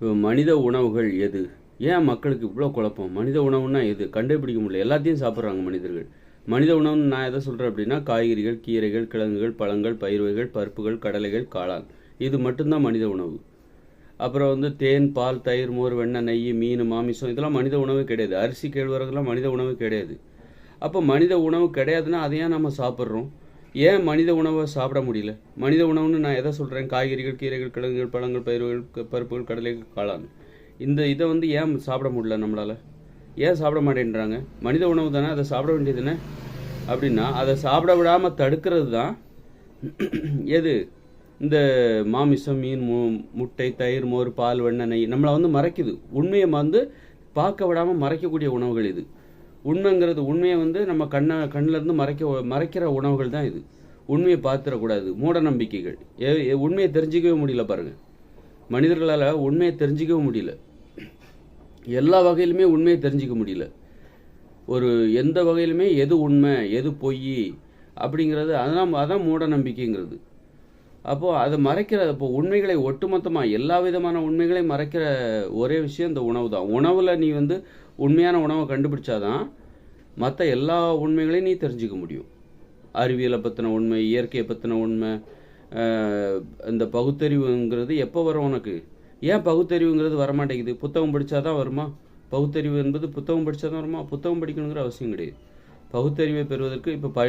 மனித உணவுகள் எது? ஏன் மக்களுக்கு இவ்வளோ குழப்பம்? மனித உணவுன்னா எது? கண்டுபிடிக்க முடியல. எல்லாத்தையும் சாப்பிட்றாங்க மனிதர்கள். மனித உணவுன்னு நான் எதை சொல்கிறேன் அப்படின்னா காய்கறிகள் கீரைகள் கிழங்குகள் பழங்கள் பயிர் வகைகள் பருப்புகள் கடலைகள் காளான். இது மட்டும்தான் மனித உணவு. அப்புறம் வந்து தேன் பால் தயிர் மோர் வெண்ணெய் நெய் மீன் மாமிசம் இதெல்லாம் மனித உணவு கிடையாது. அரிசி கேழ்வரகுலாம் மனித உணவு கிடையாது. அப்போ மனித உணவு கிடையாதுன்னா அதை ஏன் நம்ம சாப்பிட்றோம்? ஏன் மனித உணவை சாப்பிட முடியல? மனித உணவுன்னு நான் எதை சொல்கிறேன் காய்கறிகள் கீரைகள் கிழங்குகள் பழங்கள் பயிர்கள் பருப்புகள் கடலை காளான். இந்த இதை வந்து ஏன் சாப்பிட முடியல நம்மளால்? ஏன் சாப்பிட மாட்டேன்றாங்க? மனித உணவு தானே அதை சாப்பிட வேண்டியது தானே அப்படின்னா அதை சாப்பிட விடாமல் தடுக்கிறது தான் எது? இந்த மாமிசம் மீன் மு முட்டை தயிர் மோர் பால் வெண்ணெய் நம்மளை வந்து மறைக்குது. உண்மையை வந்து பார்க்க விடாமல் மறைக்கக்கூடிய உணவுகள் இது. உண்மைங்கிறது உண்மையை வந்து நம்ம கண்ணை கண்ணிலேருந்து மறைக்க மறைக்கிற உணவுகள் தான் இது. உண்மையை பார்த்துடக்கூடாது. மூட நம்பிக்கைகள். ஏ உண்மையை தெரிஞ்சிக்கவே முடியல பாருங்கள் மனிதர்களால் உண்மையை தெரிஞ்சிக்கவே முடியல. எல்லா வகையிலுமே உண்மையை தெரிஞ்சிக்க முடியல. ஒரு எந்த வகையிலுமே எது உண்மை எது பொய் அப்படிங்கிறது அதெல்லாம் அதான் மூட நம்பிக்கைங்கிறது. அப்போது அதை மறைக்கிற இப்போ உண்மைகளை ஒட்டுமொத்தமாக எல்லா விதமான உண்மைகளையும் மறைக்கிற ஒரே விஷயம் இந்த உணவு தான். உணவில் நீ வந்து உண்மையான உணவை கண்டுபிடிச்சாதான் மற்ற எல்லா உண்மைகளையும் நீ தெரிஞ்சுக்க முடியும். அறிவியலை பற்றின உண்மை இயற்கையை பற்றின உண்மை இந்த பகுத்தறிவுங்கிறது எப்போ வரும் உனக்கு? ஏன் பகுத்தறிவுங்கிறது வரமாட்டேங்குது? புத்தகம் படித்தாதான் வருமா? பகுத்தறிவு என்பது புத்தகம் படித்தாதான் வருமா? புத்தகம் படிக்கணுங்கிற அவசியம் கிடையாது. பகுத்தறிவை பெறுவதற்கு இப்போ ப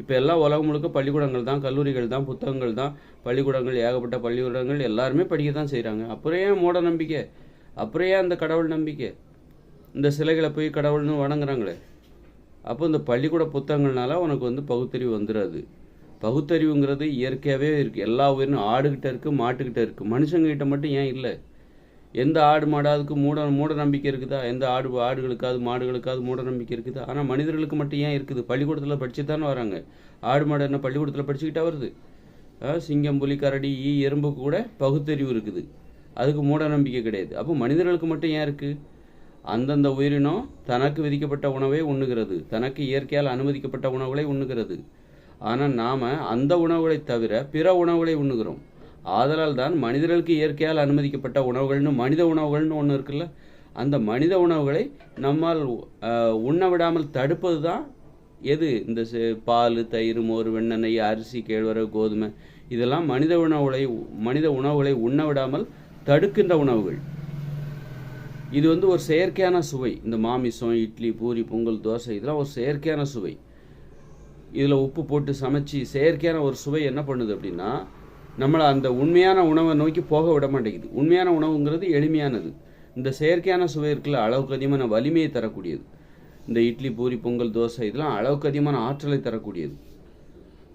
இப்போ எல்லாம் உலகம் முழுக்க பள்ளிக்கூடங்கள் தான் கல்லூரிகள் தான் புத்தகங்கள் தான் பள்ளிக்கூடங்கள் ஏகப்பட்ட பள்ளிக்கூடங்கள் எல்லாருமே படிக்க தான் செய்கிறாங்க அப்புறம் ஏன் மூட நம்பிக்கை? அப்புறம் ஏன் அந்த கடவுள் நம்பிக்கை? இந்த சிலைகளை போய் கடவுள்னு வணங்குறாங்களே? அப்போ இந்த பள்ளிக்கூட புத்தகங்கள்னால உனக்கு வந்து பகுத்தறிவு வந்துடாது பகுத்தறிவுங்கிறது இயற்கையாகவே இருக்குது எல்லா உயிரினும் ஆடுகிட்ட இருக்குது மாட்டுக்கிட்ட இருக்குது மனுஷங்ககிட்ட மட்டும் ஏன் இல்லை? எந்த ஆடு மாடாதுக்கு மூட மூட நம்பிக்கை இருக்குதா? எந்த ஆடு ஆடுகளுக்காவது மாடுகளுக்காவது மூட நம்பிக்கை இருக்குதா? ஆனால் மனிதர்களுக்கு மட்டும் ஏன் இருக்குது? பள்ளிக்கூடத்தில் படிச்சு தானே வராங்க. ஆடு மாடு என்ன பள்ளிக்கூடத்தில் படிச்சுக்கிட்டா வருது? சிங்கம் புலி கரடி ஈ எறும்புக்கு கூட பகுத்தறிவு இருக்குது. அதுக்கு மூட நம்பிக்கை கிடையாது. அப்போ மனிதர்களுக்கு மட்டும் ஏன் இருக்குது அந்தந்த உயிரினம் தனக்கு விதிக்கப்பட்ட உணவை உண்ணுகிறது. தனக்கு இயற்கையால் அனுமதிக்கப்பட்ட உணவுகளை உண்ணுகிறது. ஆனால் நாம் அந்த உணவுகளை தவிர பிற உணவுகளை உண்ணுகிறோம். ஆதலால் தான் மனிதர்களுக்கு இயற்கையால் அனுமதிக்கப்பட்ட உணவுகள்னு மனித உணவுகள்னு ஒன்று இருக்குல்ல? அந்த மனித உணவுகளை நம்மால் உண்ண விடாமல் தடுப்பது தான் எது? இந்த பால் தயிர் மோர் வெண்ணெய் அரிசி கேழ்வரகு கோதுமை. இதெல்லாம் மனித உணவுகளை மனித உணவுகளை உண்ண விடாமல் தடுக்கின்ற உணவுகள். இது வந்து ஒரு செயற்கையான சுவை. இந்த மாமிசம் இட்லி பூரி பொங்கல் தோசை இதெல்லாம் ஒரு செயற்கையான சுவை. இதில் உப்பு போட்டு சமைச்சு செயற்கையான ஒரு சுவை என்ன பண்ணுது அப்படின்னா நம்மளை அந்த உண்மையான உணவை நோக்கி போக விட மாட்டேங்குது. உண்மையான உணவுங்கிறது எளிமையானது. இந்த செயற்கையான சுவை இருக்குல்ல அளவுக்கு அதிகமான வலிமையை தரக்கூடியது. இந்த இட்லி பூரி பொங்கல் தோசை இதெல்லாம் அளவுக்கு அதிகமான ஆற்றலை தரக்கூடியது.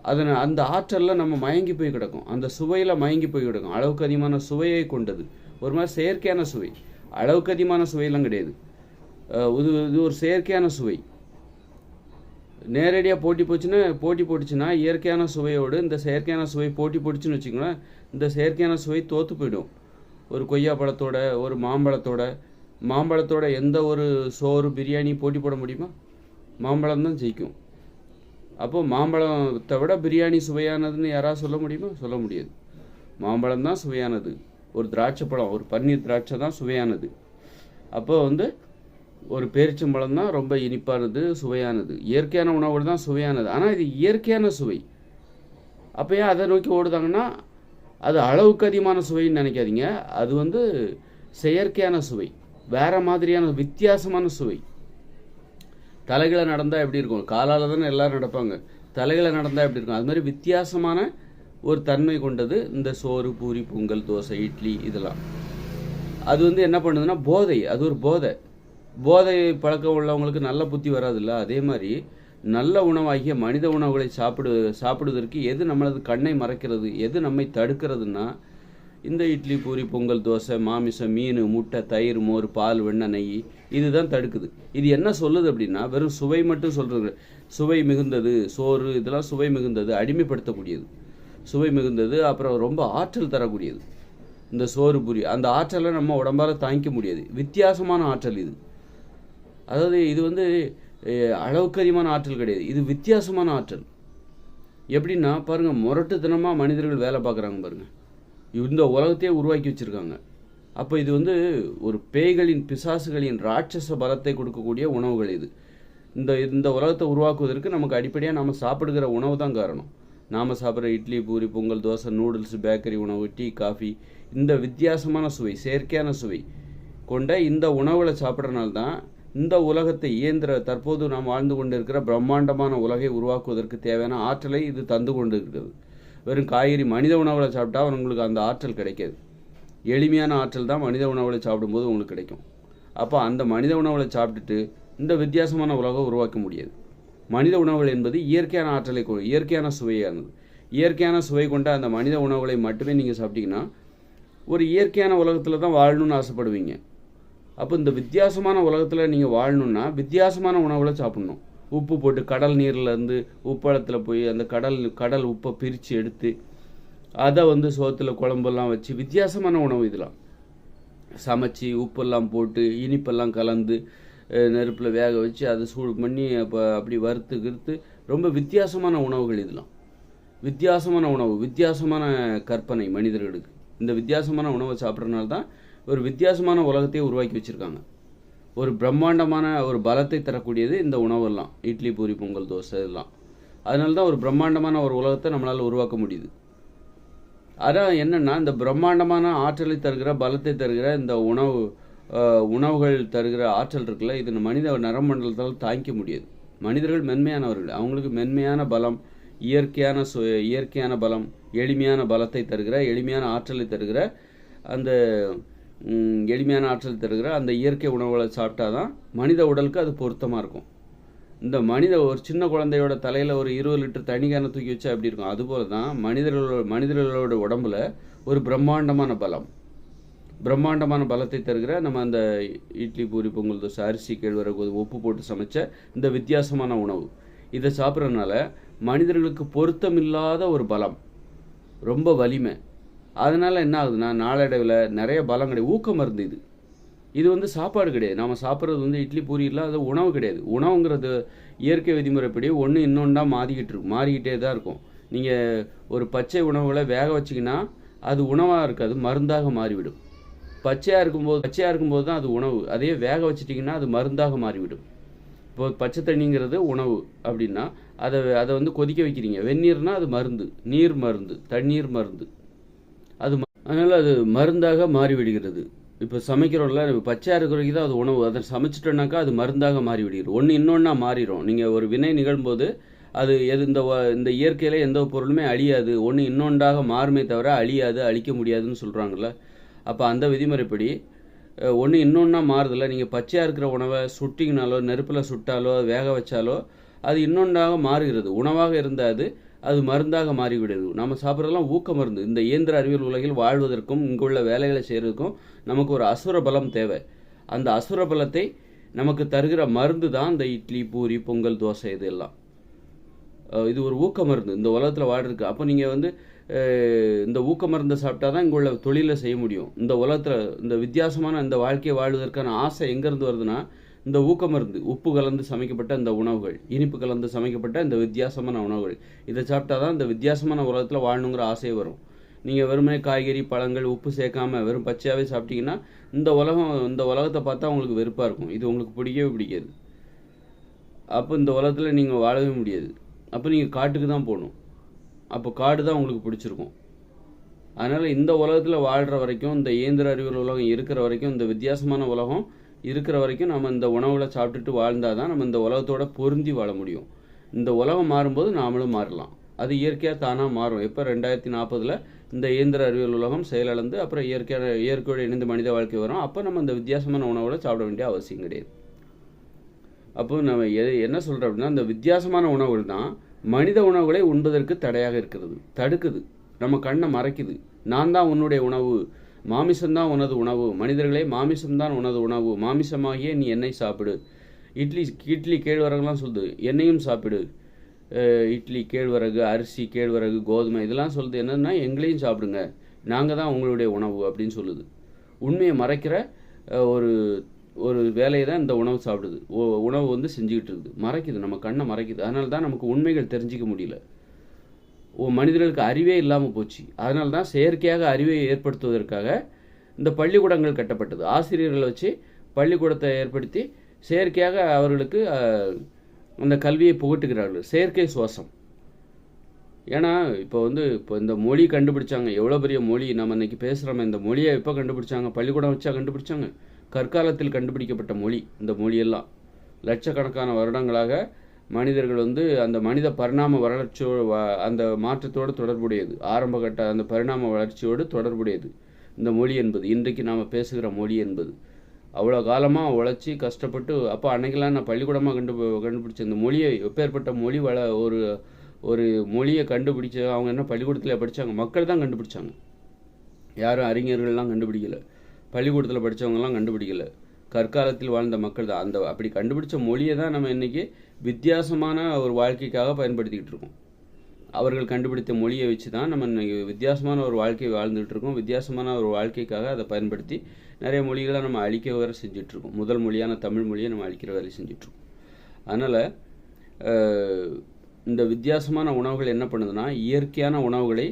அதனை அந்த ஆற்றலில் நம்ம மயங்கி போய் கிடக்கும். அந்த சுவையில் மயங்கி போய் கிடக்கும். அளவுக்கு அதிகமான சுவையை கொண்டது. ஒரு மாதிரி செயற்கையான சுவை. அளவுக்கு அதிகமான சுவையெல்லாம் கிடையாது. இது இது ஒரு செயற்கையான சுவை. நேரடியாக போட்டி போச்சுன்னா போட்டி போட்டுச்சுன்னா இயற்கையான சுவையோடு இந்த செயற்கையான சுவை போட்டி போட்டுச்சுன்னு வச்சுக்கோங்களேன் இந்த செயற்கையான சுவை தோற்று போயிடும். ஒரு கொய்யா பழத்தோட ஒரு மாம்பழத்தோட மாம்பழத்தோட எந்த ஒரு சோறு பிரியாணி போட்டி போட முடியுமா? மாம்பழம் தான் ஜெயிக்கும். அப்போது மாம்பழத்தை விட பிரியாணி சுவையானதுன்னு யாராவது சொல்ல முடியுமா? சொல்ல முடியாது. மாம்பழம் தான் சுவையானது. ஒரு திராட்சை பழம் ஒரு பன்னீர் திராட்சை தான் சுவையானது. அப்போ வந்து ஒரு பேரிச்சம்பழம் தான் ரொம்ப இனிப்பானது சுவையானது. இயற்கையான உணவுகள் தான் சுவையானது. ஆனால் இது இயற்கையான சுவை. அப்போ ஏன் அதை நோக்கி ஓடுதாங்கன்னா அது அளவுக்கு அதிகமான சுவைன்னு நினைக்காதீங்க. அது வந்து செயற்கையான சுவை. வேறு மாதிரியான வித்தியாசமான சுவை. தலைகளை நடந்தால் எப்படி இருக்கும்? காலால் தானே எல்லாரும் நடப்பாங்க. தலைகளை நடந்தால் எப்படி இருக்கும்? அது மாதிரி வித்தியாசமான ஒரு தன்மை கொண்டது இந்த சோறு பூரி பொங்கல் தோசை இட்லி இதெல்லாம். அது வந்து என்ன பண்ணுதுன்னா போதை. அது ஒரு போதை. போதை பழக்கம் உள்ளவங்களுக்கு நல்ல புத்தி வராதுல்ல? அதே மாதிரி நல்ல உணவாகிய மனித உணவுகளை சாப்பிடு சாப்பிடுவதற்கு எது நம்மளது கண்ணை மறைக்கிறது எது நம்மை தடுக்கிறதுன்னா இந்த இட்லி பூரி பொங்கல் தோசை மாமிசம் மீன் முட்டை தயிர் மோர் பால் வெண்ணெய் நெய் இதுதான் தடுக்குது. இது என்ன சொல்லுது அப்படின்னா வெறும் சுவை மட்டும் சொல்கிறது சுவை மிகுந்தது சோறு இதெல்லாம் சுவை மிகுந்தது அடிமைப்படுத்தக்கூடியது. சுவை மிகுந்தது அப்புறம் ரொம்ப ஆற்றல் தரக்கூடியது. இந்த சோறு பூரி அந்த ஆற்றலை நம்ம உடம்பால தாங்கிக்க முடியாது. வித்தியாசமான ஆற்றல் இது. அதாவது இது வந்து அளவுக்கு அதிகமான ஆற்றல் கிடையாது. இது வித்தியாசமான ஆற்றல். எப்படின்னா பாருங்கள் முரட்டுத்தனமாக மனிதர்கள் வேலை பார்க்குறாங்க பாருங்கள் இந்த உலகத்தையே உருவாக்கி வச்சிருக்காங்க. அப்போ இது வந்து ஒரு பேய்களின் பிசாசுகளின் ராட்சச பலத்தை கொடுக்கக்கூடிய உணவுகள் இது. இந்த இந்த உலகத்தை உருவாக்குவதற்கு நமக்கு அடிப்படையாக நம்ம சாப்பிடுகிற உணவு தான் காரணம். நாம் சாப்பிட்ற இட்லி பூரி பொங்கல் தோசை நூடுல்ஸ் பேக்கரி உணவு டீ காஃபி இந்த வித்தியாசமான சுவை செயற்கையான சுவை கொண்ட இந்த உணவுகளை சாப்பிட்றனால தான் இந்த உலகத்தை இயந்திர தற்போது நாம் வாழ்ந்து கொண்டிருக்கிற பிரம்மாண்டமான உலகை உருவாக்குவதற்கு தேவையான ஆற்றலை இது தந்து கொண்டு இருக்கிறது வெறும் காய்கறி மனித உணவுகளை சாப்பிட்டா உங்களுக்கு அந்த ஆற்றல் கிடைக்காது. எளிமையான ஆற்றல் தான் மனித உணவுகளை சாப்பிடும்போது உங்களுக்கு கிடைக்கும். அப்போ அந்த மனித உணவுகளை சாப்பிட்டுட்டு இந்த வித்தியாசமான உலகம் உருவாக்க முடியாது. மனித உணவுகள் என்பது இயற்கையான ஆற்றலை கொ- இயற்கையான சுவையானது இயற்கையான சுவை கொண்ட அந்த மனித உணவுகளை மட்டுமே நீங்கள் சாப்பிட்டீங்கன்னா ஒரு இயற்கையான உலகத்தில் தான் வாழணும்னு ஆசைப்படுவீங்க. அப்போ இந்த வித்தியாசமான உலகத்தில் நீங்கள் வாழணும்னா வித்தியாசமான உணவுகளை சாப்பிட்ணும். உப்பு போட்டு கடல் நீர்லேருந்து உப்பளத்தில் போய் அந்த கடல் கடல் உப்பை பிரித்து எடுத்து அதை வந்து சோத்தில் குழம்பெல்லாம் வச்சு வித்தியாசமான உணவு இதெல்லாம். சமைச்சு உப்பெல்லாம் போட்டு இனிப்பெல்லாம் கலந்து நெருப்பில் வேக வச்சு அதை சூடு பண்ணி அப்போ அப்படி வறுத்து கிறுத்து ரொம்ப வித்தியாசமான உணவுகள் இதெல்லாம். வித்தியாசமான உணவு வித்தியாசமான கற்பனை மனிதர்களுக்கு. இந்த வித்தியாசமான உணவை சாப்பிட்றதுனால தான் ஒரு வித்தியாசமான உலகத்தையே உருவாக்கி வச்சுருக்காங்க. ஒரு பிரம்மாண்டமான ஒரு பலத்தை தரக்கூடியது இந்த உணவெல்லாம். இட்லி பூரி பொங்கல் தோசை இதெல்லாம். அதனால தான் ஒரு பிரம்மாண்டமான ஒரு உலகத்தை நம்மளால் உருவாக்க முடியுது. அதான் என்னென்னா இந்த பிரம்மாண்டமான ஆற்றலை தருகிற பலத்தை தருகிற இந்த உணவு உணவுகள் தருகிற ஆற்றல் இருக்குல்ல இது மனித நரமண்டலத்தால் தாங்கிக்க முடியாது. மனிதர்கள் மென்மையானவர்கள். அவங்களுக்கு மென்மையான பலம் இயற்கையான சு இயற்கையான பலம் எளிமையான பலத்தை தருகிற எளிமையான ஆற்றலை தருகிற அந்த எளிமையான ஆற்றல் தருகிற அந்த இயற்கை உணவுகளை சாப்பிட்டா தான் மனித உடலுக்கு அது பொருத்தமாக இருக்கும். இந்த மனித ஒரு சின்ன குழந்தையோட தலையில் ஒரு இருபது லிட்டர் தண்ணி கேனை தூக்கி வச்சா எப்படி இருக்கும்? அதுபோல தான் மனிதர்களோட மனிதர்களோட உடம்புல ஒரு பிரம்மாண்டமான பலம். பிரம்மாண்டமான பலத்தை தருகிற நம்ம அந்த இட்லி பூரி பொங்கல் தோசை அரிசி கேழ்வரகு உப்பு போட்டு சமைச்ச இந்த வித்தியாசமான உணவு. இதை சாப்பிட்றதுனால மனிதர்களுக்கு பொருத்தமில்லாத ஒரு பலம் ரொம்ப வலிமை. அதனால் என்ன ஆகுதுன்னா நாளடைவில் நிறைய பலம் கிடையாது. ஊக்கம் மருந்து இது. இது வந்து சாப்பாடு கிடையாது. நாம் சாப்பிட்றது வந்து இட்லி பூரி இல்லை அது உணவு கிடையாது. உணவுங்கிறது இயற்கை விதிமுறைப்படி ஒன்று இன்னொன்றா மாறிக்கிட்டு இருக்கும். மாறிக்கிட்டே தான் இருக்கும். நீங்கள் ஒரு பச்சை உணவுகளை வேக வச்சிங்கன்னா அது உணவாக இருக்காது மருந்தாக மாறிவிடும். பச்சையாக இருக்கும்போது பச்சையாக இருக்கும்போது தான் அது உணவு. அதே வேக வச்சிட்டிங்கன்னா அது மருந்தாக மாறிவிடும். இப்போ பச்சை தண்ணிங்கிறது உணவு அப்படின்னா அதை அதை வந்து கொதிக்க வைக்கிறீங்க. வெந்நீர்னால் அது மருந்து. நீர் மருந்து தண்ணீர் மருந்து. அது ம- அது மருந்தாக மாறிவிடுகிறது. இப்போ சமைக்கிறோம்ல பச்சையாக இருக்கிறவங்க தான் அது உணவு. அதை சமைச்சிட்டோன்னாக்கா அது மருந்தாக மாறிவிடுகிறது. ஒன்று இன்னொன்னா மாறிடும் நீங்கள் ஒரு வினை நிகழும்போது அது எது இந்த இந்த இயற்கையில் எந்த பொருளுமே அழியாது. ஒன்று இன்னொன்றாக மாறுமே தவிர அழியாது அழிக்க முடியாதுன்னு சொல்கிறாங்கல்ல அப்போ அந்த விதிமுறைப்படி ஒன்று இன்னொன்றா மாறுதில்ல. நீங்கள் பச்சையாக இருக்கிற உணவை சுட்டிங்கனாலோ நெருப்பில் சுட்டாலோ வேக வச்சாலோ அது இன்னொன்றாக மாறுகிறது. உணவாக இருந்தால் அது அது மருந்தாக மாறிவிடுது நம்ம சாப்பிட்றதெல்லாம் ஊக்க மருந்து. இந்த இயந்திர அறிவியல் உலகில் வாழ்வதற்கும் இங்குள்ள வேலைகளை செய்கிறதுக்கும் நமக்கு ஒரு அசுர பலம் தேவை. அந்த அசுர பலத்தை நமக்கு தருகிற மருந்து தான் இந்த இட்லி பூரி பொங்கல் தோசை இதெல்லாம் எல்லாம். இது ஒரு ஊக்க மருந்து. இந்த உலகத்தில் வாழ்றதுக்கு. அப்போ நீங்கள் வந்து இந்த ஊக்க மருந்தை சாப்பிட்டா தான் இங்கே உள்ள தொழிலை செய்ய முடியும். இந்த உலகத்தில் இந்த வித்தியாசமான இந்த வாழ்க்கையை வாழ்வதற்கான ஆசை எங்கேருந்து வருதுன்னா இந்த ஊக்க மருந்து. உப்பு கலந்து சமைக்கப்பட்ட இந்த உணவுகள் இனிப்பு கலந்து சமைக்கப்பட்ட இந்த வித்தியாசமான உணவுகள். இதை சாப்பிட்டா தான் இந்த வித்தியாசமான உலகத்தில் வாழணுங்கிற ஆசை வரும். நீங்கள் வெறுமனே காய்கறி பழங்கள் உப்பு சேர்க்காம வெறும் பச்சையாகவே சாப்பிட்டீங்கன்னா இந்த உலகம் இந்த உலகத்தை பார்த்தா உங்களுக்கு வெறுப்பாக இருக்கும். இது உங்களுக்கு பிடிக்கவே பிடிக்காது. அப்போ இந்த உலகத்தில் நீங்கள் வாழவே முடியாது. அப்போ நீங்கள் காட்டுக்கு தான் போகணும். அப்போ காடு தான் உங்களுக்கு பிடிச்சிருக்கும். அதனால் இந்த உலகத்தில் வாழ்கிற வரைக்கும் இந்த இயந்திர அறிவியல் உலகம் இருக்கிற வரைக்கும் இந்த வித்தியாசமான உலகம் இருக்கிற வரைக்கும் நம்ம இந்த உணவுகளை சாப்பிட்டுட்டு வாழ்ந்தால் தான் நம்ம இந்த உலகத்தோட பொருந்தி வாழ முடியும். இந்த உலகம் மாறும்போது நாமளும் மாறலாம். அது இயற்கையாக தானாக மாறும். எப்போ ரெண்டாயிரத்தி நாற்பதில் இந்த இயந்திர அறிவியல் உலகம் செயலிழந்து அப்புறம் இயற்கையான இயற்கையோடு இணைந்து மனித வாழ்க்கை வரும். அப்போ நம்ம இந்த வித்தியாசமான உணவுகளை சாப்பிட வேண்டிய அவசியம் கிடையாது. அப்போ நம்ம எ- என்ன சொல்கிறோம் அப்படின்னா இந்த வித்தியாசமான உணவுகள் தான் மனித உணவுகளை உண்பதற்கு தடையாக இருக்கிறது தடுக்குது. நம்ம கண்ணை மறைக்குது. நான் தான் உன்னுடைய உணவு மாமிசம்தான் உனது உணவு. மனிதர்களே மாமிசம்தான் உனது உணவு. மாமிசமாகிய நீ என்னை சாப்பிடு. இட்லி இட்லி கேழ்வரகுலாம் சொல்லுது என்னையும் சாப்பிடு. இட்லி கேழ்வரகு அரிசி கேழ்வரகு கோதுமை இதெல்லாம் சொல்லுது. என்னன்னா எங்களையும் சாப்பிடுங்க. நாங்கள் தான் உங்களுடைய உணவு அப்படின்னு சொல்லுது. உண்மையை மறைக்கிற ஒரு ஒரு வேலையை தான் இந்த உணவு சாப்பிடுது. உணவு வந்து செஞ்சுக்கிட்டு இருக்குது. மறைக்குது நம்ம கண்ணை மறைக்குது. அதனால தான் நமக்கு உண்மைகள் தெரிஞ்சிக்க முடியல. ஓ மனிதர்களுக்கு அறிவே இல்லாமல் போச்சு. அதனால தான் செயற்கையாக அறிவை ஏற்படுத்துவதற்காக இந்த பள்ளிக்கூடங்கள் கட்டப்பட்டது. ஆசிரியர்களை வச்சு பள்ளிக்கூடத்தை ஏற்படுத்தி செயற்கையாக அவர்களுக்கு அந்த கல்வியை புகட்டுகிறார்கள். செயற்கை சுவாசம். ஏன்னா இப்போ வந்து இப்போ இந்த மொழி கண்டுபிடிச்சாங்க. எவ்வளோ பெரிய மொழி. நம்ம இன்னைக்கு பேசுகிறோம் இந்த மொழியை எப்போ கண்டுபிடிச்சாங்க? பள்ளிக்கூடம் வச்சா கண்டுபிடிச்சாங்க. கற்காலத்தில் கண்டுபிடிக்கப்பட்ட மொழி இந்த மொழியெல்லாம். லட்சக்கணக்கான வருடங்களாக மனிதர்கள் வந்து அந்த மனித பரிணாம வளர்ச்சியோடு அந்த மாற்றத்தோடு தொடர்புடையது. ஆரம்ப கட்ட அந்த பரிணாம வளர்ச்சியோடு தொடர்புடையது. இந்த மொழி என்பது இன்றைக்கு நாம் பேசுகிற மொழி என்பது. அவ்வளோ காலமாக உழைச்சி கஷ்டப்பட்டு அப்போ அன்னைக்கெல்லாம் நான் பள்ளிக்கூடமாக கண்டு கண்டுபிடிச்ச இந்த மொழியை எப்பேற்பட்ட மொழி வள ஒரு ஒரு மொழியை கண்டுபிடிச்ச அவங்க என்ன பள்ளிக்கூடத்தில் படித்தாங்க மக்கள் தான் கண்டுபிடிச்சாங்க. யாரும் அறிஞர்கள்லாம் கண்டுபிடிக்கல. பள்ளிக்கூடத்தில் படித்தவங்கலாம் கண்டுபிடிக்கல. கற்காலத்தில் வாழ்ந்த மக்கள் தான். அந்த அப்படி கண்டுபிடிச்ச மொழியை தான் நம்ம இன்றைக்கி வித்தியாசமான ஒரு வாழ்க்கைக்காக பயன்படுத்திக்கிட்டு இருக்கோம். அவர்கள் கண்டுபிடித்த மொழியை வச்சு தான் நம்ம இன்றைக்கி வித்தியாசமான ஒரு வாழ்க்கையை வாழ்ந்துகிட்டு இருக்கோம். வித்தியாசமான ஒரு வாழ்க்கைக்காக அதை பயன்படுத்தி நிறைய மொழிகளை நம்ம அழிக்க வர செஞ்சிட்ருக்கோம் இருக்கோம். முதல் மொழியான தமிழ் மொழியை நம்ம அழிக்கிற வேலை செஞ்சிட்ருக்கோம் அதனால் இந்த வித்தியாசமான உணவுகள் என்ன பண்ணுதுன்னா இயற்கையான உணவுகளை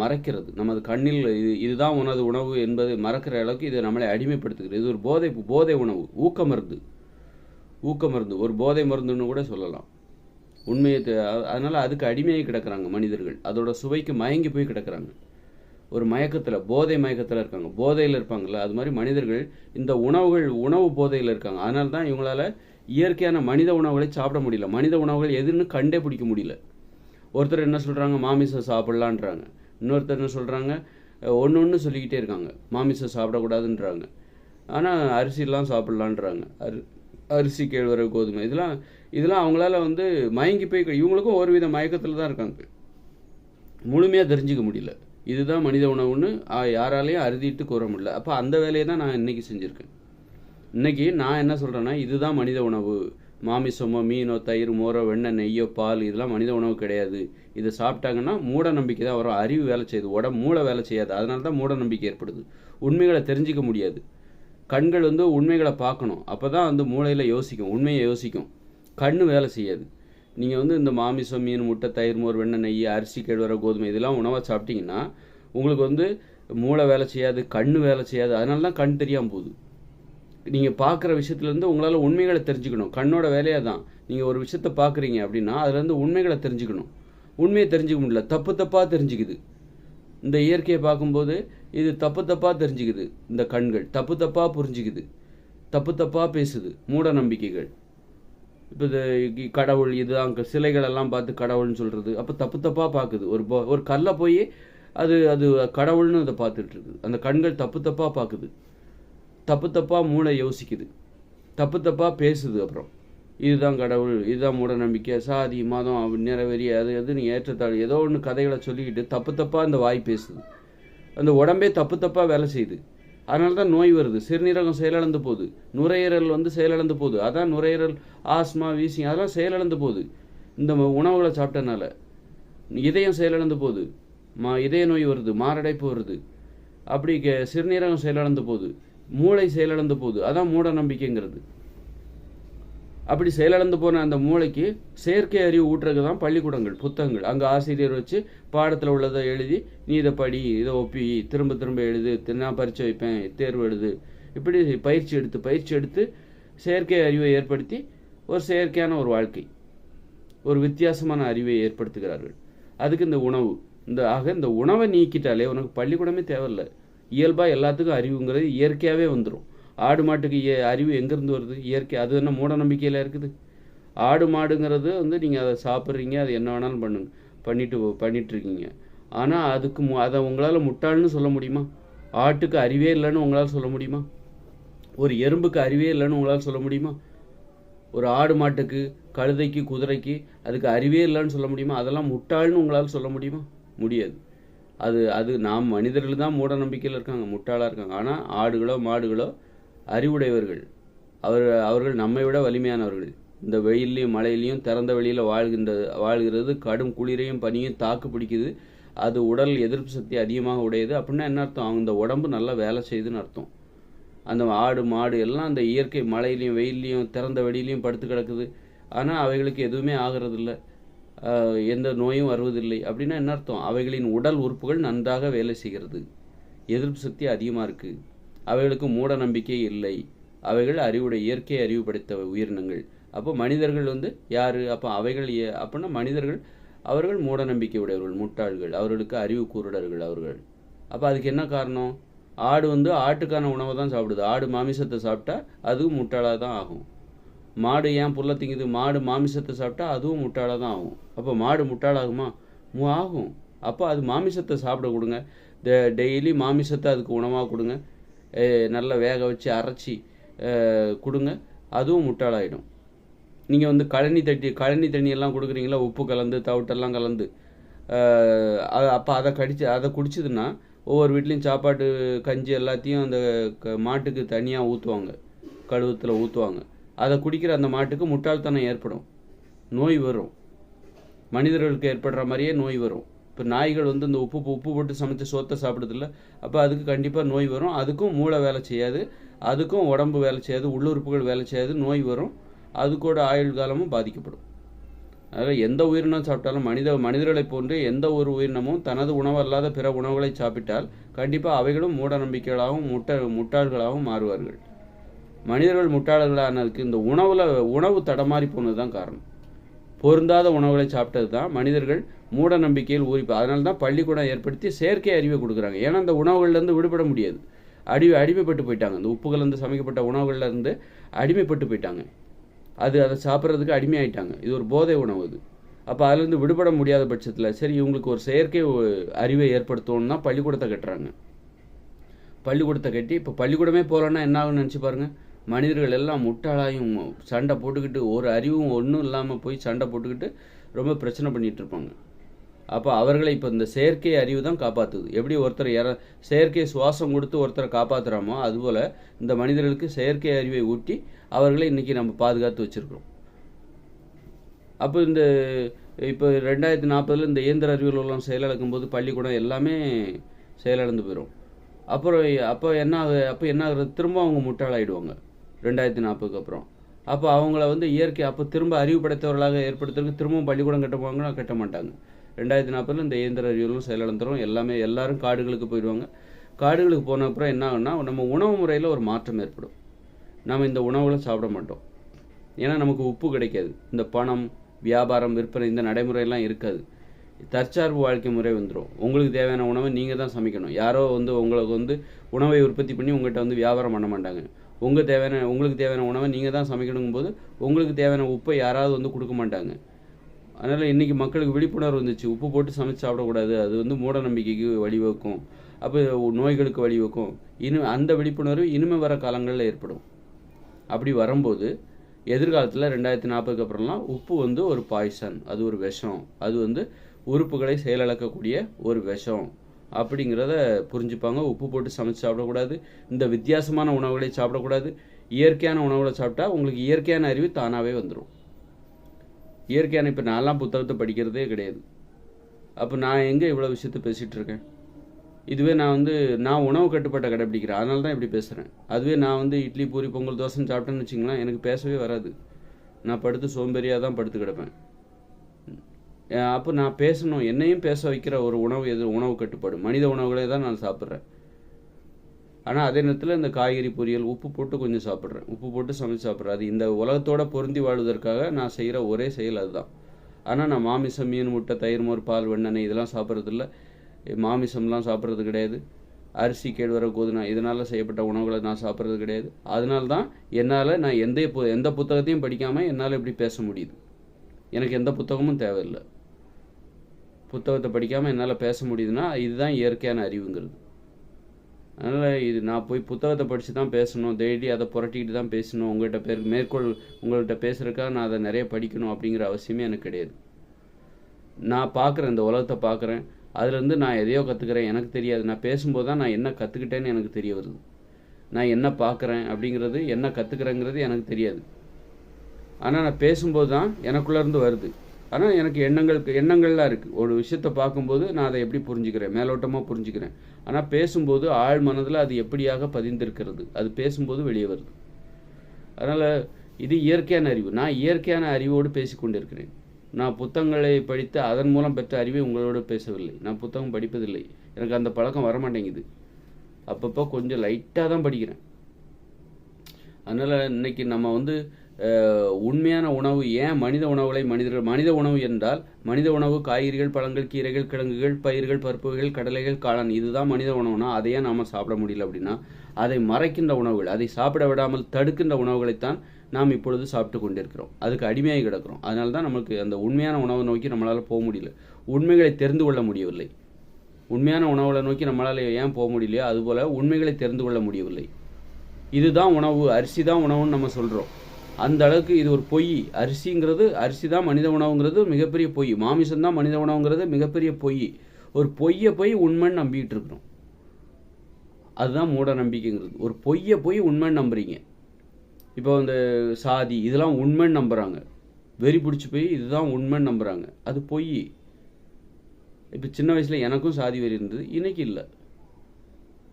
மறைக்கிறது. நமது கண்ணில் இது இதுதான் உனது உணவு என்பதை மறக்கிற அளவுக்கு இது நம்மளை அடிமைப்படுத்துகிறது. இது ஒரு போதை போதை உணவு ஊக்க மருந்து. ஊக்க மருந்து ஒரு போதை மருந்துன்னு கூட சொல்லலாம். உண்மையை அதனால் அதுக்கு அடிமையாகி கிடக்குறாங்க மனிதர்கள். அதோட சுவைக்கு மயங்கி போய் கிடக்குறாங்க. ஒரு மயக்கத்தில் போதை மயக்கத்தில் இருக்காங்க. போதையில் இருப்பாங்கள்ல அது மாதிரி மனிதர்கள் இந்த உணவுகள் உணவு போதையில் இருக்காங்க. அதனால தான் இவங்களால் இயற்கையான மனித உணவுகளை சாப்பிட முடியல. மனித உணவுகள் எதுன்னு கண்டே பிடிக்க முடியல. ஒருத்தர் என்ன சொல்கிறாங்க மாமிசம் சாப்பிட்லான்றாங்க. இன்னொருத்தர் என்ன சொல்கிறாங்க ஒன்று ஒன்று சொல்லிக்கிட்டே இருக்காங்க. மாமிசம் சாப்பிடக்கூடாதுன்றாங்க. ஆனால் அரிசிலாம் சாப்பிட்லான்றாங்க. அரி அரிசி கேழ்வரகு கோதுமை இதெல்லாம் இதெல்லாம் அவங்களால வந்து மயங்கி போய் இவங்களுக்கும் ஒரு வித மயக்கத்தில் தான் இருக்காங்க. முழுமையாக தெரிஞ்சுக்க முடியல. இதுதான் மனித உணவுன்னு யாராலையும் அறுதிட்டு கூற முடியல. அப்போ அந்த வேலையை தான் நான் இன்னைக்கு செஞ்சுருக்கேன். இன்னைக்கு நான் என்ன சொல்கிறேன்னா இதுதான் மனித உணவு. மாமிசமோ மீனோ தயிர் மோரோ வெண்ணெய் நெய்யோ பால் இதெல்லாம் மனித உணவு கிடையாது. இதை சாப்பிட்டாங்கன்னா மூட நம்பிக்கை தான் வரும். அறிவு வேலை செய்யுது. உடம்பு மூளை வேலை செய்யாது. அதனால தான் மூட நம்பிக்கை ஏற்படுது. உண்மைகளை தெரிஞ்சிக்க முடியாது. கண்கள் வந்து உண்மைகளை பார்க்கணும். அப்போ தான் வந்து மூளையில் யோசிக்கும். உண்மையை யோசிக்கும். கண் வேலை செய்யாது. நீங்கள் வந்து இந்த மாமிசம் மீன் முட்டை தயிர் மோர் வெண்ணெய் நெய் அரிசி கேழ்வரை கோதுமை இதெல்லாம் உணவாக சாப்பிட்டீங்கன்னா உங்களுக்கு வந்து மூளை வேலை செய்யாது கண் வேலை செய்யாது. அதனால தான் கண் தெரியாமல் போகுது. நீங்கள் பார்க்குற விஷயத்துலேருந்து உங்களால் உண்மைகளை தெரிஞ்சுக்கணும். கண்ணோட வேலையாக தான். நீங்கள் ஒரு விஷயத்த பார்க்குறீங்க அப்படின்னா அதுலேருந்து உண்மைகளை தெரிஞ்சுக்கணும். உண்மையை தெரிஞ்சுக்க முடியல. தப்பு தப்பாக தெரிஞ்சுக்குது. இந்த இயற்கையை பார்க்கும்போது இது தப்பு தப்பாக தெரிஞ்சுக்குது. இந்த கண்கள் தப்பு தப்பாக புரிஞ்சுக்குது. தப்பு தப்பாக பேசுது. மூட நம்பிக்கைகள். இப்போ இது கடவுள் இதுதான். சிலைகளெல்லாம் பார்த்து கடவுள்னு சொல்கிறது அப்போ தப்பு தப்பாக பார்க்குது. ஒரு ஒரு கல்லை போய் அது அது கடவுள்னு அதை பார்த்துட்டு இருக்குது. அந்த கண்கள் தப்பு தப்பாக பார்க்குது. தப்பு தப்பாக மூளை யோசிக்குது. தப்பு தப்பாக பேசுது அப்புறம். இதுதான் கடவுள் இதுதான் மூட நம்பிக்கை சாதி மதம் அப்படி நிறைவேறி அது எது நீ ஏற்றத்தாழ் ஏதோ ஒன்று கதைகளை சொல்லிக்கிட்டு தப்பு தப்பாக அந்த வாய் பேசுது. அந்த உடம்பே தப்பு தப்பாக வேலை செய்யுது. அதனால தான் நோய் வருது. சிறுநீரகம் செயலிழந்து போகுது. நுரையீரல் வந்து செயலிழந்து போகுது. அதான் நுரையீரல் ஆஸ்மா வீசிங் அதெல்லாம் செயலிழந்து போகுது. இந்த உணவுகளை சாப்பிட்டனால இதயம் செயலிழந்து போகுது. மா இதய நோய் வருது. மாரடைப்பு வருது. அப்படி கே- சிறுநீரகம் செயலிழந்து போகுது. மூளை செயலிழந்து போகுது. அதான் மூட நம்பிக்கைங்கிறது அப்படி செயலிழந்து போன அந்த மூளைக்கு செயற்கை அறிவு ஊட்டுறது தான் பள்ளிக்கூடங்கள் புத்தகங்கள். அங்கே ஆசிரியர் வச்சு பாடத்தில் உள்ளதை எழுதி நீ இதை படி இதை ஒப்பி திரும்ப திரும்ப எழுது நான் பரிச்சை வைப்பேன் தேர்வு எழுது. இப்படி பயிற்சி எடுத்து பயிற்சி எடுத்து செயற்கை அறிவை ஏற்படுத்தி ஒரு செயற்கையான ஒரு வாழ்க்கை ஒரு வித்தியாசமான அறிவை ஏற்படுத்துகிறார்கள். அதுக்கு இந்த உணவு இந்த ஆக இந்த உணவை நீக்கிட்டாலே உனக்கு பள்ளிக்கூடமே தேவையில்லை. இயல்பாக எல்லாத்துக்கும் அறிவுங்கிறது இயற்கையாகவே வந்துடும் ஆடு மாட்டுக்கு இய- அறிவு எங்கேருந்து வருது? இயற்கை அது என்ன மூட நம்பிக்கையில் இருக்குது? ஆடு மாடுங்கிறது வந்து நீங்கள் அதை சாப்பிட்றீங்க அது என்ன வேணாலும் பண்ணுங்க. பண்ணிட்டு பண்ணிட்டுருக்கீங்க. ஆனால் அதுக்கு மு- அதை உங்களால் முட்டாள்னு சொல்ல முடியுமா? ஆட்டுக்கு அறிவே இல்லைன்னு உங்களால் சொல்ல முடியுமா? ஒரு எறும்புக்கு அறிவே இல்லைன்னு உங்களால் சொல்ல முடியுமா? ஒரு ஆடு மாட்டுக்கு கழுதைக்கு குதிரைக்கு அதுக்கு அறிவே இல்லைன்னு சொல்ல முடியுமா? அதெல்லாம் முட்டாள்னு உங்களால் சொல்ல முடியுமா? முடியாது. அது அது நாம் மனிதர்கள் தான் மூட நம்பிக்கையில் இருக்காங்க முட்டாளாக இருக்காங்க. ஆனால் ஆடுகளோ மாடுகளோ அறிவுடையவர்கள். அவர் அவர்கள் நம்மை விட வலிமையானவர்கள். இந்த வெயில்லையும் மழையிலையும் திறந்த வெளியில் வாழ்கின்ற வாழ்கிறது கடும் குளிரையும் பனியும் தாக்கு பிடிக்குது. அது உடல் எதிர்ப்பு சக்தி அதிகமாக உடையது. அப்படின்னா என்ன அர்த்தம்? அவங்க இந்த உடம்பு நல்லா வேலை செய்யுதுன்னு அர்த்தம். அந்த ஆடு மாடு எல்லாம் அந்த இயற்கை மழையிலையும் வெயில்லையும் திறந்த வெளியிலையும் படுத்து கிடக்குது. ஆனால் அவைகளுக்கு எதுவுமே ஆகிறதில்ல. இல்லை எந்த நோயும் வருவதில்லை. அப்படின்னா என்ன அர்த்தம்? அவைகளின் உடல் உறுப்புகள் நன்றாக வேலை செய்கிறது. எதிர்ப்பு சக்தி அதிகமாக இருக்குது அவைகளுக்கு மூட நம்பிக்கை இல்லை. அவைகள் அறிவுடைய இயற்கை அறிவு படைத்த உயிரினங்கள். அப்போ மனிதர்கள் வந்து யார்? அப்போ அவைகள் ஏ- அப்படின்னா மனிதர்கள் அவர்கள் மூட நம்பிக்கை உடையவர்கள் முட்டாள்கள் அவர்களுக்கு அறிவு கூறுடர்கள் அவர்கள். அப்போ அதுக்கு என்ன காரணம்? ஆடு வந்து ஆட்டுக்கான உணவை தான் சாப்பிடுது. ஆடு மாமிசத்தை சாப்பிட்டா அதுவும் முட்டாளாக தான் ஆகும். மாடு ஏன் புல்ல திங்குது? மாடு மாமிசத்தை சாப்பிட்டா அதுவும் முட்டாளாக தான் ஆகும். அப்போ மாடு முட்டாளாகுமா? மு- ஆகும். அப்போ அது மாமிசத்தை சாப்பிட கொடுங்க. டெய்லி மாமிசத்தை அதுக்கு உணவாக கொடுங்க. நல்லா வேக வச்சு அரைச்சி கொடுங்க. அதுவும் முட்டாளாயிடும். நீங்கள் வந்து கழனி தட்டி கழனி தண்ணியெல்லாம் கொடுக்குறீங்களா? உப்பு கலந்து தவிட்டெல்லாம் கலந்து. அப்போ அதை கடிச்சு அதை குடிச்சதுன்னா ஒவ்வொரு வீட்லேயும் சாப்பாட்டு கஞ்சி எல்லாத்தையும் அந்த க- மாட்டுக்கு தனியாக ஊற்றுவாங்க கழுவத்தில் ஊற்றுவாங்க அதை குடிக்கிற அந்த மாட்டுக்கு முட்டாள்தனம் ஏற்படும். நோய் வரும். மனிதர்களுக்கு ஏற்படுற மாதிரியே நோய் வரும். இப்போ நாய்கள் வந்து இந்த உப்பு உப்பு போட்டு சமைச்சு சோத்தை சாப்பிடுதில்ல அப்போ அதுக்கு கண்டிப்பாக நோய் வரும். அதுக்கும் மூளை வேலை செய்யாது. அதுக்கும் உடம்பு வேலை செய்யாது. உள்ளுறுப்புகள் வேலை செய்யாது. நோய் வரும். அதுக்கூட ஆயுள் காலமும் பாதிக்கப்படும். அதனால் எந்த உயிரினம் சாப்பிட்டாலும் மனித மனிதர்களைப் போன்று எந்த ஒரு உயிரினமும் தனது உணவல்லாத பிற உணவுகளை சாப்பிட்டால் கண்டிப்பாக அவைகளும் மூட நம்பிக்கைகளாகவும் முட்ட முட்டாள்களாகவும் மாறுவார்கள். மனிதர்கள் முட்டாளர்களானதுக்கு இந்த உணவில் உணவு தடமாறி போனது தான் காரணம். பொருந்தாத உணவுகளை சாப்பிட்டது தான் மனிதர்கள் மூட நம்பிக்கையில் ஊறிப்பா அதனால தான் பள்ளிக்கூடம் ஏற்படுத்தி செயற்கை அறிவை கொடுக்குறாங்க. ஏன்னா அந்த உணவுகள்லேருந்து விடுபட முடியாது. அடி அடிமைப்பட்டு போயிட்டாங்க. இந்த உப்பு கலந்து சமைக்கப்பட்ட உணவுகள்லேருந்து அடிமைப்பட்டு போயிட்டாங்க. அது அதை சாப்பிட்றதுக்கு அடிமையாயிட்டாங்க. இது ஒரு போதை உணவு அது. அப்போ அதுலேருந்து விடுபட முடியாத பட்சத்தில் சரி இவங்களுக்கு ஒரு செயற்கை அறிவை ஏற்படுத்தணும்னு தான் பள்ளிக்கூடத்தை கட்டுறாங்க. பள்ளிக்கூடத்தை கட்டி இப்போ பள்ளிக்கூடமே போகலன்னா என்ன ஆகும்னு நினச்சி பாருங்க. மனிதர்கள் எல்லாம் முட்டாளாயும் சண்டை போட்டுக்கிட்டு ஒரு அறிவும் ஒன்றும் இல்லாமல் போய் சண்டை போட்டுக்கிட்டு ரொம்ப பிரச்சனை பண்ணிகிட்டு இருப்பாங்க. அப்போ அவர்களை இப்போ இந்த செயற்கை அறிவு தான் காப்பாற்றுது எப்படி ஒருத்தர் இற செயற்கை சுவாசம் கொடுத்து ஒருத்தரை காப்பாற்றுறாமோ அதுபோல் இந்த மனிதர்களுக்கு செயற்கை அறிவை ஊட்டி அவர்களை இன்றைக்கி நம்ம பாதுகாத்து வச்சுருக்கிறோம். அப்போ இந்த இப்போ ரெண்டாயிரத்தி நாற்பதில் இந்த இயந்திர அறிவியல் உலகம் செயலிழக்கும் போது பள்ளிக்கூடம் எல்லாமே செயலிழந்து போயிடும் அப்புறம் அப்போ என்ன ஆகுது அப்போ என்ன ஆகுறது? திரும்ப அவங்க முட்டாளாயிடுவாங்க. ரெண்டாயிரத்தி நாற்பதுக்கு அப்புறம். அப்போ அவங்கள வந்து இயற்கை அப்போ திரும்ப அறிவு படைத்தவர்களாக ஏற்படுத்துறதுக்கு திரும்பவும் பள்ளிக்கூடம் கட்டுவாங்கன்னா கட்ட மாட்டாங்க. ரெண்டாயிரத்தி நாற்பதில் இந்த இயந்திர அறிவியலும் செயலிழந்துரும் எல்லாமே எல்லாரும் காடுகளுக்கு போயிடுவாங்க. காடுகளுக்கு போன அப்புறம் என்ன ஆகுன்னா நம்ம உணவு முறையில் ஒரு மாற்றம் ஏற்படும். நம்ம இந்த உணவுகளை சாப்பிட மாட்டோம். ஏன்னா நமக்கு உப்பு கிடைக்காது. இந்த பணம் வியாபாரம் விற்பனை இந்த நடைமுறையெல்லாம் இருக்காது. தற்சார்பு வாழ்க்கை முறை வந்துடும் உங்களுக்கு தேவையான உணவை நீங்கள் தான் சமைக்கணும். யாரோ வந்து உங்களுக்கு வந்து உணவை உற்பத்தி பண்ணி உங்கள்கிட்ட வந்து வியாபாரம் பண்ண மாட்டாங்க. உங்கள் தேவையான உங்களுக்கு தேவையான உணவை நீங்கள் தான் சமைக்கணுங்கும் போது உங்களுக்கு தேவையான உப்பை யாராவது வந்து கொடுக்க மாட்டாங்க. அதனால் இன்றைக்கி மக்களுக்கு விழிப்புணர்வு வந்துச்சு. உப்பு போட்டு சமைச்சு சாப்பிடக்கூடாது. அது வந்து மூட நம்பிக்கைக்கு வழிவகுக்கும். அப்போ நோய்களுக்கு வழிவகுக்கும். இன்னும் அந்த விழிப்புணர்வு இனிமே வர காலங்களில் ஏற்படும். அப்படி வரும்போது எதிர்காலத்தில் ரெண்டாயிரத்தி நாற்பதுக்கு அப்புறம்லாம் உப்பு வந்து ஒரு பாய்சன் அது ஒரு விஷம். அது வந்து உறுப்புகளை செயலிழக்கக்கூடிய ஒரு விஷம். அப்படிங்கிறத புரிஞ்சுப்பாங்க. உப்பு போட்டு சமைச்சு சாப்பிடக்கூடாது. இந்த வித்தியாசமான உணவுகளை சாப்பிடக்கூடாது. இயற்கையான உணவுகளை சாப்பிட்டா உங்களுக்கு இயற்கையான அறிவு தானாகவே வந்துடும் இயற்கையான இப்போ நான்லாம் புத்தகத்தை படிக்கிறதே கிடையாது. அப்போ நான் எங்கே இவ்வளோ விஷயத்த பேசிகிட்டு இருக்கேன்? இதுவே நான் வந்து நான் உணவு கட்டுப்பாட்டை கடைப்பிடிக்கிறேன் அதனால தான் இப்படி பேசுகிறேன் அதுவே நான் வந்து இட்லி பூரி பொங்கல் தோசைன்னு சாப்பிட்டேன்னு வச்சிங்களேன் எனக்கு பேசவே வராது. நான் படுத்து சோம்பேறியாக தான் படுத்து கிடப்பேன். அப்போ நான் பேசணும். என்னையும் பேச வைக்கிற ஒரு உணவு எது? உணவு கட்டுப்பாடு. மனித உணவுகளே தான் நான் சாப்பிட்றேன். ஆனால் அதே நேரத்தில் இந்த காய்கறி பொரியல் உப்பு போட்டு கொஞ்சம் சாப்பிட்றேன். உப்பு போட்டு சமைச்சு சாப்பிட்றேன். அது இந்த உலகத்தோட பொருந்தி வாழ்வதற்காக நான் செய்கிற ஒரே செயல் அதுதான். ஆனால் நான் மாமிசம் மீன் முட்டை தயிர் மோர் பால் வெண்ணெய் இதெல்லாம் சாப்பிட்றதில்ல. மாமிசம்லாம் சாப்பிட்றது கிடையாது. அரிசி கேழ்வர கோதுனா இதனால் செய்யப்பட்ட உணவுகளை நான் சாப்பிட்றது கிடையாது. அதனால தான் என்னால் நான் எந்த பு- எந்த புத்தகத்தையும் படிக்காமல் என்னால் இப்படி பேச முடியுது. எனக்கு எந்த புத்தகமும் தேவையில்லை. புத்தகத்தை படிக்காமல் என்னால் பேச முடியுதுன்னா இதுதான் இயற்கையான அறிவுங்கிறது. அதனால் இது நான் போய் புத்தகத்தை படித்து தான் பேசணும் டெய்லி அதை புரட்டிக்கிட்டு தான் பேசணும் உங்கள்கிட்ட பேர் மேற்கோள் உங்கள்கிட்ட பேசுகிறக்காக நான் அதை நிறைய படிக்கணும் அப்படிங்கிற அவசியமே எனக்கு கிடையாது. நான் பார்க்குறேன் இந்த உலகத்தை பார்க்குறேன். அதுலேருந்து நான் எதையோ கற்றுக்கிறேன் எனக்கு தெரியாது. நான் பேசும்போது தான் நான் என்ன கற்றுக்கிட்டேன்னு எனக்கு தெரிய வருது. நான் என்ன பார்க்குறேன் அப்படிங்கிறது என்ன கற்றுக்கிறேங்கிறது எனக்கு தெரியாது. ஆனால் நான் பேசும்போது தான் எனக்குள்ளேருந்து வருது. ஆனால் எனக்கு எண்ணங்களுக்கு எண்ணங்கள்லாம் இருக்குது ஒரு விஷயத்தை பார்க்கும்போது நான் அதை எப்படி புரிஞ்சுக்கிறேன்? மேலோட்டமாக புரிஞ்சுக்கிறேன். ஆனால் பேசும்போது ஆழ் மனதில் அது எப்படியாக பதிந்திருக்கிறது? அது பேசும்போது வெளியே வருது. அதனால் இது இயற்கையான அறிவு. நான் இயற்கையான அறிவோடு பேசிக்கொண்டிருக்கிறேன். நான் புத்தகங்களை படித்து அதன் மூலம் பெற்ற அறிவை உங்களோடு பேசவில்லை. நான் புத்தகம் படிப்பதில்லை. எனக்கு அந்த பழக்கம் வர மாட்டேங்குது அப்பப்போ கொஞ்சம் லைட்டாக தான் படிக்கிறேன். அதனால் இன்னைக்கு நம்ம வந்து உண்மையான உணவு ஏன் மனித உணவுகளை மனிதர்கள் மனித உணவு என்றால் மனித உணவு காய்கறிகள் பழங்கள் கீரைகள் கிழங்குகள் பயிர்கள் பருப்புகள் கடலைகள் காளான் இதுதான் மனித உணவுனா அதையே நாம் சாப்பிட முடியல அப்படின்னா அதை மறைக்கின்ற உணவுகள் அதை சாப்பிட விடாமல் தடுக்கின்ற உணவுகளைத்தான் நாம் இப்பொழுது சாப்பிட்டு கொண்டிருக்கிறோம். அதுக்கு அடிமையாகி கிடக்கிறோம். அதனால தான் நமக்கு அந்த உண்மையான உணவை நோக்கி நம்மளால் போக முடியல. உண்மைகளை தெரிந்து கொள்ள முடியவில்லை. உண்மையான உணவுகளை நோக்கி நம்மளால் ஏன் போக முடியலையோ அதுபோல் உண்மைகளை தெரிந்து கொள்ள முடியவில்லை. இதுதான் உணவு அரிசி தான் உணவுன்னு நம்ம சொல்கிறோம் அந்த அளவுக்கு இது ஒரு பொய். அரிசிங்கிறது அரிசி தான் மனித உணவுங்கிறது மிகப்பெரிய பொய். மாமிசம் தான் மனித உணவுங்கிறது மிகப்பெரிய பொய். ஒரு பொய்யை போய் உண்மைன்னு நம்பிக்கிட்டு இருக்கிறோம் அதுதான் மூட நம்பிக்கைங்கிறது. ஒரு பொய்யை போய் உண்மைன்னு நம்புறீங்க. இப்போ இந்த சாதி இதெல்லாம் உண்மைன்னு நம்புகிறாங்க வெறி பிடிச்சி போய் இதுதான் உண்மைன்னு நம்புகிறாங்க அது பொய். இப்போ சின்ன வயசில் எனக்கும் சாதி வெறி இருந்தது. இன்னைக்கு இல்லை.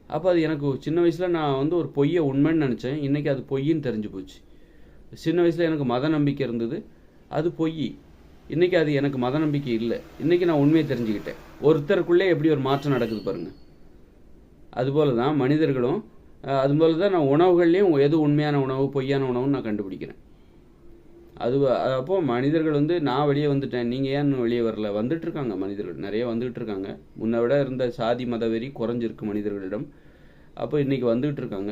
அப்போ அது எனக்கு சின்ன வயசில் நான் வந்து ஒரு பொய்யை உண்மைன்னு நினச்சேன். இன்றைக்கி அது பொய்ன்னு தெரிஞ்சு போச்சு. சின்ன வயசில் எனக்கு மத நம்பிக்கை இருந்தது. அது பொய். இன்றைக்கி அது எனக்கு மத நம்பிக்கை இல்லை. இன்றைக்கி நான் உண்மையை தெரிஞ்சுக்கிட்டேன். ஒருத்தருக்குள்ளே எப்படி ஒரு மாற்றம் நடக்குது பாருங்கள் அதுபோல தான் மனிதர்களும் அஹ், அதுபோல தான் நான் உணவுகள்லேயும் எது உண்மையான உணவு பொய்யான உணவுன்னு நான் கண்டுபிடிக்கிறேன். அது அப்போது மனிதர்கள் வந்து நான் வெளியே வந்துட்டேன். நீங்கள் ஏன் இன்னும் வெளியே வரல? வந்துட்டுருக்காங்க மனிதர்கள். நிறைய வந்துகிட்டு இருக்காங்க முன்னை விட இருந்த சாதி மத வெறி குறைஞ்சிருக்கு மனிதர்களிடம். அப்போ இன்றைக்கி வந்துகிட்டு இருக்காங்க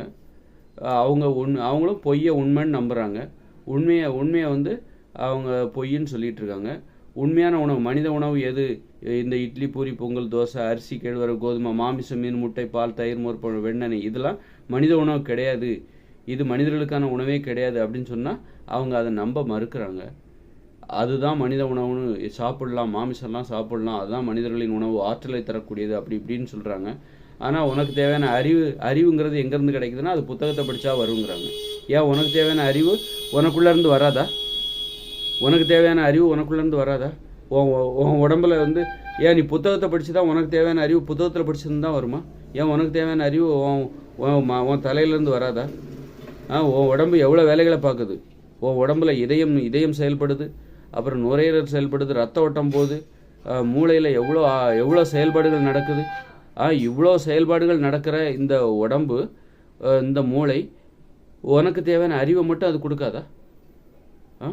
அவங்க உண் அவங்களும் பொய்யை உண்மைன்னு நம்புகிறாங்க உண்மையை உண்மையை வந்து அவங்க பொய்ன்னு சொல்லிகிட்டு இருக்காங்க உண்மையான உணவு மனித உணவு எது? இந்த இட்லி பூரி பொங்கல் தோசை அரிசி கேழ்வரகு கோதுமை மாமிசம் மீன் முட்டை பால் தயிர் மோர் பழம், வெண்ணெய் இதெல்லாம் மனித உணவு கிடையாது. இது மனிதர்களுக்கான உணவே கிடையாது அப்படின்னு சொன்னால் அவங்க அதை நம்ப மறுக்கிறாங்க. அதுதான் மனித உணவுன்னு சாப்பிடலாம் மாமிசம்லாம் சாப்பிடலாம். அதுதான் மனிதர்களின் உணவு ஆற்றலை தரக்கூடியது அப்படி இப்படின்னு சொல்கிறாங்க ஆனால் உனக்கு தேவையான அறிவு அறிவுங்கிறது எங்கேருந்து கிடைக்குதுன்னா அது புத்தகத்தை படித்தா வருங்கிறாங்க. ஏன் உனக்கு தேவையான அறிவு உனக்குள்ளேருந்து வராதா? உனக்கு தேவையான அறிவு உனக்குள்ளேருந்து வராதா? உன் உன் உடம்புல வந்து ஏன் நீ புத்தகத்தை படிச்சு தான் உனக்கு தேவையான அறிவு புத்தகத்தில் படிச்சிருந்து தான் வருமா? ஏன் உனக்கு தேவையான அறிவு உன் உன் உன் தலையிலேருந்து வராதா? ஆ உன் உடம்பு எவ்வளோ வேலைகளை பார்க்குது? உன் உடம்புல இதயம் இதயம் செயல்படுது அப்புறம் நுரையீரல் செயல்படுது ரத்த ஓட்டம் போகுது மூளையில் எவ்வளோ எவ்வளோ செயல்பாடுகள் நடக்குது? இவ்வளோ செயல்பாடுகள் நடக்கிற இந்த உடம்பு இந்த மூளை உனக்கு தேவையான அறிவை மட்டும் அது கொடுக்காதா? ஆ?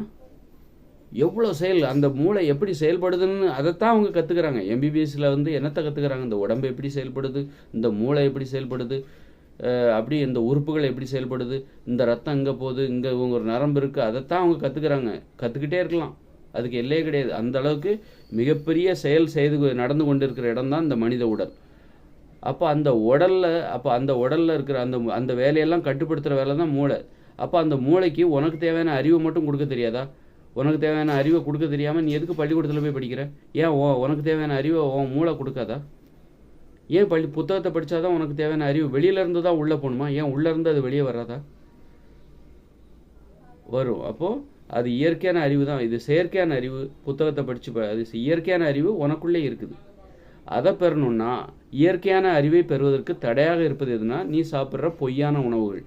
எவ்வளோ செயல் அந்த மூளை எப்படி செயல்படுதுன்னு அதைத்தான் அவங்க கற்றுக்குறாங்க எம்பிபிஎஸ்சில் வந்து என்னத்தை கற்றுக்குறாங்க இந்த உடம்பு எப்படி செயல்படுது? இந்த மூளை எப்படி செயல்படுது? அப்படி இந்த உறுப்புகள் எப்படி செயல்படுது? இந்த ரத்தம் இங்கே போகுது? இங்கே ஒரு நரம்பு இருக்குது அதைத்தான் அவங்க கற்றுக்குறாங்க கற்றுக்கிட்டே இருக்கலாம். அதுக்கு எல்லையே கிடையாது. அந்த அளவுக்கு மிகப்பெரிய செயல் செய்து நடந்து கொண்டிருக்கிற இடம் தான் இந்த மனித உடல். அப்போ அந்த உடலில் அப்போ அந்த உடலில் இருக்கிற அந்த அந்த வேலையெல்லாம் கட்டுப்படுத்துகிற வேலை தான் மூளை. அப்போ அந்த மூளைக்கு உனக்கு தேவையான அறிவை மட்டும் கொடுக்க தெரியாதா? உனக்கு தேவையான அறிவை கொடுக்க தெரியாமல் நீ எதுக்கு பள்ளிக்கூடத்தில் போய் படிக்கிற? ஏன் ஓ உனக்கு தேவையான அறிவை உன் மூளை கொடுக்காதா? ஏன் பள்ளி புத்தகத்தை படிச்சாதான் உனக்கு தேவையான அறிவு வெளியில இருந்து தான் உள்ளே போகணுமா ஏன் உள்ளே இருந்து அது வெளியே வராதா? வரும். அப்போது அது இயற்கையான அறிவு தான். இது செயற்கையான அறிவு. புத்தகத்தை படித்து அது இயற்கையான அறிவு உனக்குள்ளே இருக்குது. அதை பெறணும்னா இயற்கையான அறிவை பெறுவதற்கு தடையாக இருப்பது எதுனா நீ சாப்பிட்ற பொய்யான உணவுகள்.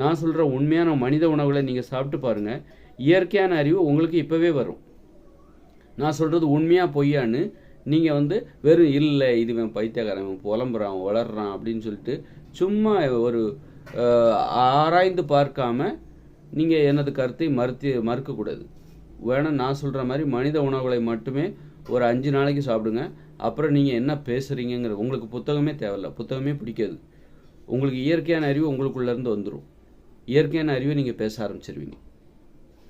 நான் சொல்கிற உண்மையான மனித உணவுகளை நீங்கள் சாப்பிட்டு பாருங்கள் இயற்கையான அறிவு உங்களுக்கு இப்போவே வரும். நான் சொல்கிறது உண்மையாக பொய்யான்னு நீங்கள் வந்து வெறும் இல்லை இதுவன் பைத்தியக்காரன் புலம்புறான் வளர்றான் அப்படின்னு சொல்லிட்டு சும்மா ஒரு ஆராய்ந்து பார்க்காம நீங்கள் எனது கருத்தை மறுத்து மறுக்கக்கூடாது. வேணா நான் சொல்கிற மாதிரி மனித உணவுகளை மட்டுமே ஒரு அஞ்சு நாளைக்கு சாப்பிடுங்க. அப்புறம் நீங்கள் என்ன பேசுறீங்கங்கிற உங்களுக்கு புத்தகமே தேவையில்ல. புத்தகமே பிடிக்காது. உங்களுக்கு இயற்கையான அறிவு உங்களுக்குள்ளேருந்து வந்துடும் இயற்கையான அறிவை நீங்கள் பேச ஆரம்பிச்சிருவீங்க.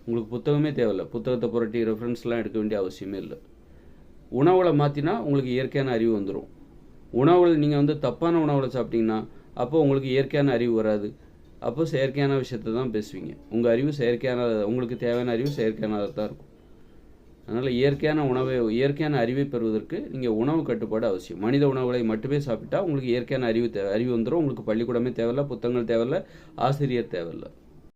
உங்களுக்கு புத்தகமே தேவையில்ல. புத்தகத்தை புரட்டி ரெஃபரன்ஸ்லாம் எடுக்க வேண்டிய அவசியமே இல்லை. உணவுகளை மாற்றினா உங்களுக்கு இயற்கையான அறிவு வந்துடும் உணவுகள் நீங்கள் வந்து தப்பான உணவுகளை சாப்பிட்டீங்கன்னா அப்போ உங்களுக்கு இயற்கையான அறிவு வராது. அப்போ செயற்கையான விஷயத்தை தான் பேசுவீங்க. உங்கள் அறிவு செயற்கையான உங்களுக்கு தேவையான அறிவு செயற்கையானதாக தான் இருக்கும். அதனால் இயற்கையான உணவை இயற்கையான அறிவை பெறுவதற்கு நீங்கள் உணவு கட்டுப்பாடு அவசியம். மனித உணவுகளை மட்டுமே சாப்பிட்டா உங்களுக்கு இயற்கையான அறிவு தேவை அறிவு வந்துடும் உங்களுக்கு பள்ளிக்கூடமே தேவையில்ல புத்தகங்கள் தேவையில்ல ஆசிரியர் தேவையில்ல.